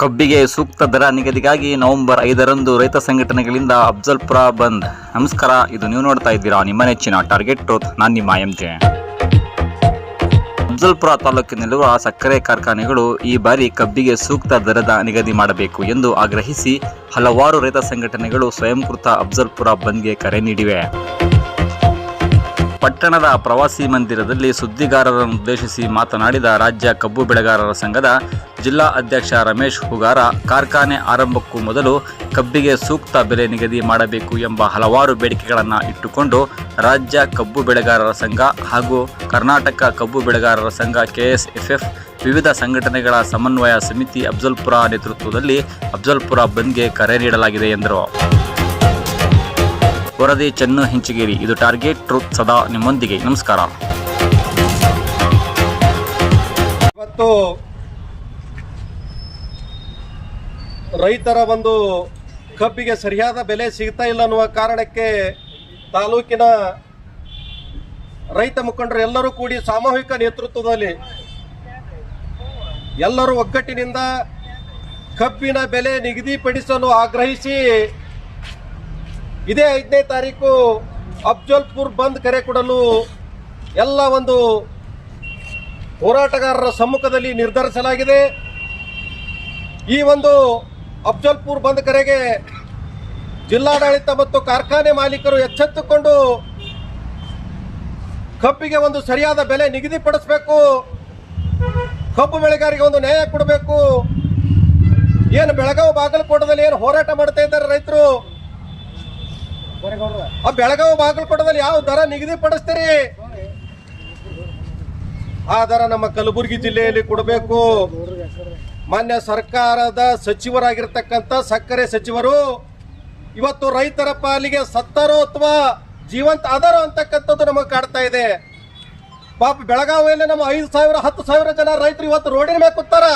ಕಬ್ಬಿಗೆ ಸೂಕ್ತ ದರ ನಿಗದಿಗಾಗಿ ನವೆಂಬರ್ ಐದರಂದು ರೈತ ಸಂಘಟನೆಗಳಿಂದ ಅಫ್ಜಲ್ಪುರ ಬಂದ್. ನಮಸ್ಕಾರ, ಇದು ನೀವು ನೋಡ್ತಾ ಇದ್ದೀರಾ ನಿಮ್ಮ ನೆಚ್ಚಿನ ಟಾರ್ಗೆಟ್ ಟ್ರೋತ್. ನಾನು ನಿಮ್ಮ ಎಂ ಜೆ. ಅಫ್ಜಲ್ಪುರ ತಾಲೂಕಿನಲ್ಲಿರುವ ಸಕ್ಕರೆ ಕಾರ್ಖಾನೆಗಳು ಈ ಬಾರಿ ಕಬ್ಬಿಗೆ ಸೂಕ್ತ ದರದ ನಿಗದಿ ಮಾಡಬೇಕು ಎಂದು ಆಗ್ರಹಿಸಿ ಹಲವಾರು ರೈತ ಸಂಘಟನೆಗಳು ಸ್ವಯಂಕೃತ ಅಫ್ಜಲ್ಪುರ ಬಂದ್ಗೆ ಕರೆ ನೀಡಿವೆ. ಪಟ್ಟಣದ ಪ್ರವಾಸಿ ಮಂದಿರದಲ್ಲಿ ಸುದ್ದಿಗಾರರನ್ನು ಉದ್ದೇಶಿಸಿ ಮಾತನಾಡಿದ ರಾಜ್ಯ ಕಬ್ಬು ಬೆಳೆಗಾರರ ಸಂಘದ ಜಿಲ್ಲಾ ಅಧ್ಯಕ್ಷ ರಮೇಶ್ ಹುಗಾರ, ಕಾರ್ಖಾನೆ ಆರಂಭಕ್ಕೂ ಮೊದಲು ಕಬ್ಬಿಗೆ ಸೂಕ್ತ ಬೆಲೆ ನಿಗದಿ ಮಾಡಬೇಕು ಎಂಬ ಹಲವಾರು ಬೇಡಿಕೆಗಳನ್ನು ಇಟ್ಟುಕೊಂಡು ರಾಜ್ಯ ಕಬ್ಬು ಬೆಳೆಗಾರರ ಸಂಘ ಹಾಗೂ ಕರ್ನಾಟಕ ಕಬ್ಬು ಬೆಳೆಗಾರರ ಸಂಘ ಕೆಎಸ್ಎಫ್ಎಫ್, ವಿವಿಧ ಸಂಘಟನೆಗಳ ಸಮನ್ವಯ ಸಮಿತಿ ಅಫ್ಜಲ್ಪುರ ನೇತೃತ್ವದಲ್ಲಿ ಅಫ್ಜಲ್ಪುರ ಬಂದ್ಗೆ ಕರೆ ನೀಡಲಾಗಿದೆ ಎಂದರು. ವರದಿ ಚೆನ್ನು ಹಿಂಚಗೇರಿ. ಇದು ಟಾರ್ಗೆಟ್ ಟ್ರೂತ್ ಸದಾ ನಿಮ್ಮೊಂದಿಗೆ. ನಮಸ್ಕಾರ. ಇವತ್ತು ರೈತರ ಒಂದು ಕಬ್ಬಿಗೆ ಸರಿಯಾದ ಬೆಲೆ ಸಿಗ್ತಾ ಇಲ್ಲ ಅನ್ನುವ ಕಾರಣಕ್ಕೆ ತಾಲೂಕಿನ ರೈತ ಮುಖಂಡರು ಎಲ್ಲರೂ ಕೂಡಿ ಸಾಮೂಹಿಕ ನೇತೃತ್ವದಲ್ಲಿ ಎಲ್ಲರೂ ಒಗ್ಗಟ್ಟಿನಿಂದ ಕಬ್ಬಿನ ಬೆಲೆ ನಿಗದಿಪಡಿಸಲು ಆಗ್ರಹಿಸಿ ಇದೇ ಐದನೇ ತಾರೀಕು ಅಫ್ಜಲ್ಪುರ್ ಬಂದ್ ಕರೆ ಕೊಡಲು ಎಲ್ಲ ಒಂದು ಹೋರಾಟಗಾರರ ಸಮ್ಮುಖದಲ್ಲಿ ನಿರ್ಧರಿಸಲಾಗಿದೆ. ಈ ಒಂದು ಅಫ್ಜಲ್ಪುರ್ ಬಂದ್ ಕರೆಗೆ ಜಿಲ್ಲಾಡಳಿತ ಮತ್ತು ಕಾರ್ಖಾನೆ ಮಾಲೀಕರು ಎಚ್ಚೆತ್ತುಕೊಂಡು ಕಬ್ಬಿಗೆ ಒಂದು ಸರಿಯಾದ ಬೆಲೆ ನಿಗದಿಪಡಿಸಬೇಕು. ಕಬ್ಬು ಬೆಳೆಗಾರಿಗೆ ಒಂದು ನ್ಯಾಯ ಕೊಡಬೇಕು. ಏನು ಬೆಳಗಾವಿ ಬಾಗಲಕೋಟದಲ್ಲಿ ಏನು ಹೋರಾಟ ಮಾಡ್ತಾ ಇದ್ದಾರೆ ರೈತರು? ಆ ಬೆಳಗಾವಿ ಬಾಗಲಕೋಟದಲ್ಲಿ ಯಾವ ದರ ನಿಗದಿಪಡಿಸ್ತೀರಿ ಆ ದರ ನಮ್ಮ ಕಲಬುರಗಿ ಜಿಲ್ಲೆಯಲ್ಲಿ ಕೊಡಬೇಕು. ಮಾನ್ಯ ಸರ್ಕಾರದ ಸಚಿವರಾಗಿರ್ತಕ್ಕಂಥ ಸಕ್ಕರೆ ಸಚಿವರು, ಇವತ್ತು ರೈತರ ಪಾಲಿಗೆ ಸತ್ತರೋ ಅಥವಾ ಜೀವಂತ ಆಧಾರ ಅಂತಕ್ಕಂಥದ್ದು ನಮಗೆ ಕಾಡ್ತಾ ಇದೆ. ಪಾಪ ಬೆಳಗಾವಿಯಲ್ಲಿ ನಮ್ಮ ಐದು ಸಾವಿರ, ಹತ್ತು ಸಾವಿರ ಜನ ರೈತರು ಇವತ್ತು ರೋಡಿನ ಮೇಲೆ ಕೂತಾರ.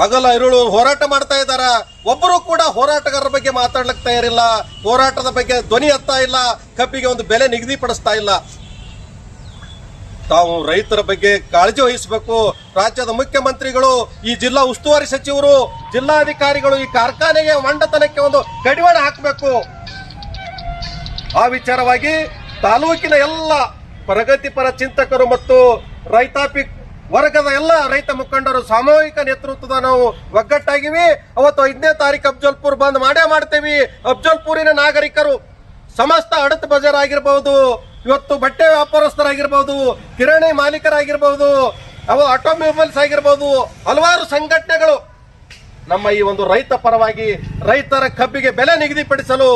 ಹಗಲ ಇರುಳು ಹೋರಾಟ ಮಾಡ್ತಾ ಇದ್ದಾರ. ಒಬ್ಬರು ಕೂಡ ಹೋರಾಟಗಾರರ ಬಗ್ಗೆ ಮಾತಾಡ್ಲಿಕ್ಕೆ ತಯಾರಿಲ್ಲ. ಹೋರಾಟದ ಬಗ್ಗೆ ಧ್ವನಿ ಎತ್ತಾ ಇಲ್ಲ. ಕಬ್ಬಿಗೆ ಒಂದು ಬೆಲೆ ನಿಗದಿಪಡಿಸ್ತಾ ಇಲ್ಲ. ತಾವು ರೈತರ ಬಗ್ಗೆ ಕಾಳಜಿ ವಹಿಸಬೇಕು. ರಾಜ್ಯದ ಮುಖ್ಯಮಂತ್ರಿಗಳು, ಈ ಜಿಲ್ಲಾ ಉಸ್ತುವಾರಿ ಸಚಿವರು, ಜಿಲ್ಲಾಧಿಕಾರಿಗಳು ಈ ಕಾರ್ಖಾನೆಗೆ ಮಂಡತನಕ್ಕೆ ಒಂದು ಕಡಿವಾಣ ಹಾಕಬೇಕು. ಆ ವಿಚಾರವಾಗಿ ತಾಲೂಕಿನ ಎಲ್ಲ ಪ್ರಗತಿಪರ ಚಿಂತಕರು ಮತ್ತು ರೈತಾಪಿ ವರ್ಗದ ಎಲ್ಲ ರೈತ ಮುಖಂಡರು ಸಾಮೂಹಿಕ ನೇತೃತ್ವದ ನಾವು ಒಗ್ಗಟ್ಟಾಗಿವಿ. ಅವತ್ತು ಐದನೇ ತಾರೀಕು ಅಫ್ಜಲ್ಪುರ್ ಬಂದ್ ಮಾಡೇ ಮಾಡ್ತೇವಿ. ಅಫ್ಜಲ್ಪುರಿನ ನಾಗರಿಕರು ಸಮಸ್ತ ಅಡತ್ ಬಜಾರ್ ಆಗಿರ್ಬಹುದು ಇವತ್ತು ಬಟ್ಟೆ ವ್ಯಾಪಾರಸ್ಥರಾಗಿರ್ಬಹುದು ಕಿರಾಣಿ ಮಾಲೀಕರಾಗಿರ್ಬಹುದು ಅವ ಆಟೋಮೊಬೈಲ್ಸ್ ಆಗಿರ್ಬಹುದು ಹಲವಾರು ಸಂಘಟನೆಗಳು ನಮ್ಮ ಈ ಒಂದು ರೈತ ಪರವಾಗಿ ರೈತರ ಕಬ್ಬಿಗೆ ಬೆಲೆ ನಿಗದಿಪಡಿಸಲು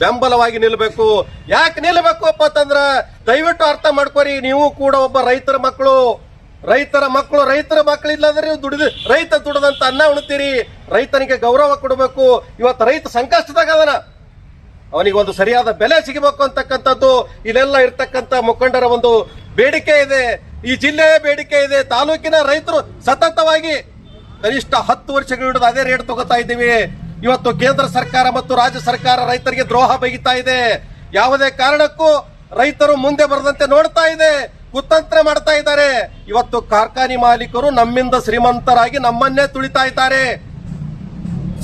ಬೆಂಬಲವಾಗಿ ನಿಲ್ಲಬೇಕು ಯಾಕೆ ನಿಲ್ಲಬೇಕು ಅಪ್ಪ ಅಂತಂದ್ರ ದಯವಿಟ್ಟು ಅರ್ಥ ಮಾಡ್ಕೊರಿ, ನೀವು ಕೂಡ ಒಬ್ಬ ರೈತರ ಮಕ್ಕಳು. ರೈತರ ಮಕ್ಕಳು ರೈತರ ಮಕ್ಕಳು ಇಲ್ಲಾಂದ್ರೆ ನೀವು ದುಡಿದು ರೈತ ದುಡಿದಂತ ಅನ್ನ ಉಣ್ತೀರಿ. ರೈತನಿಗೆ ಗೌರವ ಕೊಡಬೇಕು. ಇವತ್ತು ರೈತ ಸಂಕಷ್ಟದಾಗ ಅದನ. ಅವನಿಗೆ ಒಂದು ಸರಿಯಾದ ಬೆಲೆ ಸಿಗಬೇಕು ಅಂತಕ್ಕಂಥದ್ದು. ಇಲ್ಲೆಲ್ಲ ಇರ್ತಕ್ಕಂಥ ಮುಖಂಡರ ಒಂದು ಬೇಡಿಕೆ ಇದೆ. ಈ ಜಿಲ್ಲೆಯ ಬೇಡಿಕೆ ಇದೆ. ತಾಲೂಕಿನ ರೈತರು ಸತತವಾಗಿ ಕನಿಷ್ಠ ಹತ್ತು ವರ್ಷಗಳ ಹಿಡಿದು ಅದೇ ರೇಟ್ ತಗೋತಾ ಇದ್ದೀವಿ. ಇವತ್ತು ಕೇಂದ್ರ ಸರ್ಕಾರ ಮತ್ತು ರಾಜ್ಯ ಸರ್ಕಾರ ರೈತರಿಗೆ ದ್ರೋಹ ಬಗಿತಾ ಇದೆ. ಯಾವುದೇ ಕಾರಣಕ್ಕೂ ರೈತರು ಮುಂದೆ ಬರದಂತೆ ನೋಡ್ತಾ ಇದೆ. ಕುತಂತ್ರ ಮಾಡ್ತಾ ಇದ್ದಾರೆ. ಇವತ್ತು ಕಾರ್ಖಾನೆ ಮಾಲೀಕರು ನಮ್ಮಿಂದ ಶ್ರೀಮಂತರಾಗಿ ನಮ್ಮನ್ನೇ ತುಳಿತಾ ಇದ್ದಾರೆ.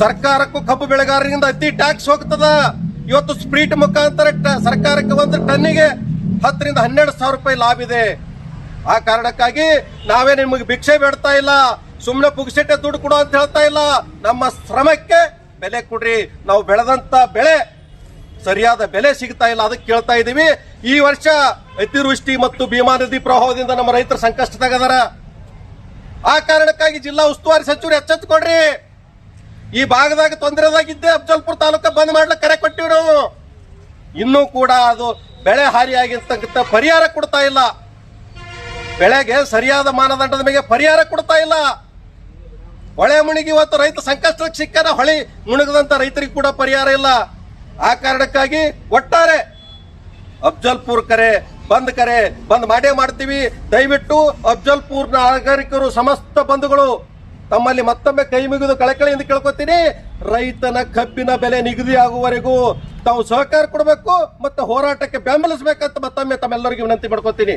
ಸರ್ಕಾರಕ್ಕೂ ಕಬ್ಬು ಬೆಳೆಗಾರರಿಂದ ಅತಿ ಟ್ಯಾಕ್ಸ್ ಹೋಗ್ತದ. ಇವತ್ತು ಸ್ಪ್ರೀಟ್ ಮುಖಾಂತರ ಸರ್ಕಾರಕ್ಕೆ ಒಂದು ಟನ್ನಿಗೆ ಹತ್ತರಿಂದ ಹನ್ನೆರಡು ಸಾವಿರ ರೂಪಾಯಿ ಲಾಭ ಇದೆ. ಆ ಕಾರಣಕ್ಕಾಗಿ ನಾವೇ ನಿಮಗೆ ಭಿಕ್ಷೆ ಬೇಡ್ತಾ ಇಲ್ಲ. ಸುಮ್ಮನೆ ಪುಗ್ಸೆಟ್ಟೆ ದುಡ್ಡು ಕೊಡು ಅಂತ ಹೇಳ್ತಾ ಇಲ್ಲ. ನಮ್ಮ ಶ್ರಮಕ್ಕೆ ಬೆಲೆ ಕೊಡ್ರಿ. ನಾವು ಬೆಳೆದಂತ ಬೆಳೆ ಸರಿಯಾದ ಬೆಲೆ ಸಿಗ್ತಾ ಇಲ್ಲ ಅದಕ್ಕೆ ಕೇಳ್ತಾ ಇದ್ದೀವಿ. ಈ ವರ್ಷ ಅತಿವೃಷ್ಟಿ ಮತ್ತು ಭೀಮಾ ನದಿ ಪ್ರವಾಹದಿಂದ ನಮ್ಮ ರೈತರು ಸಂಕಷ್ಟದಾಗದಾರ. ಆ ಕಾರಣಕ್ಕಾಗಿ ಜಿಲ್ಲಾ ಉಸ್ತುವಾರಿ ಸಚಿವರು ಎಚ್ಚೆತ್ತುಕೊಡ್ರಿ. ಈ ಭಾಗದಾಗ ತೊಂದರೆದಾಗಿದ್ದೆ ಅಫ್ಜಲ್ಪುರ ತಾಲೂಕ ಬಂದ್ ಮಾಡ್ಲಿಕ್ಕೆ ಕರೆ ಕೊಟ್ಟಿವಿ ನಾವು. ಇನ್ನೂ ಕೂಡ ಅದು ಬೆಳೆ ಹಾನಿಯಾಗಿರ್ತಕ್ಕಂಥ ಪರಿಹಾರ ಕೊಡ್ತಾ ಇಲ್ಲ. ಬೆಳೆಗೆ ಸರಿಯಾದ ಮಾನದಂಡದ ಮೇಲೆ ಪರಿಹಾರ ಕೊಡ್ತಾ ಇಲ್ಲ. ಹೊಳೆ ಮುಣಿಗಿ ಇವತ್ತು ರೈತ ಸಂಕಷ್ಟಕ್ಕೆ ಸಿಕ್ಕನ, ಹೊಳೆ ಮುಣಗದಂತ ರೈತರಿಗೆ ಕೂಡ ಪರಿಹಾರ ಇಲ್ಲ. ಆ ಕಾರಣಕ್ಕಾಗಿ ಒಟ್ಟಾರೆ ಅಫ್ಜಲ್ಪುರ್ ಕರೆ ಬಂದ್ ಕರೆ ಬಂದ್ ಮಾಡೇ ಮಾಡ್ತೀವಿ. ದಯವಿಟ್ಟು ಅಫ್ಜಲ್ಪುರ್ ನಾಗರಿಕರು, ಸಮಸ್ತ ಬಂಧುಗಳು, ತಮ್ಮಲ್ಲಿ ಮತ್ತೊಮ್ಮೆ ಕೈ ಮುಗಿದು ಕಳಕಳಿಯಿಂದ ಕೇಳ್ಕೊತೀನಿ. ರೈತನ ಕಬ್ಬಿನ ಬೆಲೆ ನಿಗದಿ ಆಗುವವರೆಗೂ ತಾವು ಸಹಕಾರ ಕೊಡಬೇಕು ಮತ್ತು ಹೋರಾಟಕ್ಕೆ ಬೆಂಬಲಿಸಬೇಕಂತ ಮತ್ತೊಮ್ಮೆ ತಮ್ಮೆಲ್ಲರಿಗೂ ವಿನಂತಿ ಮಾಡ್ಕೊತೀನಿ.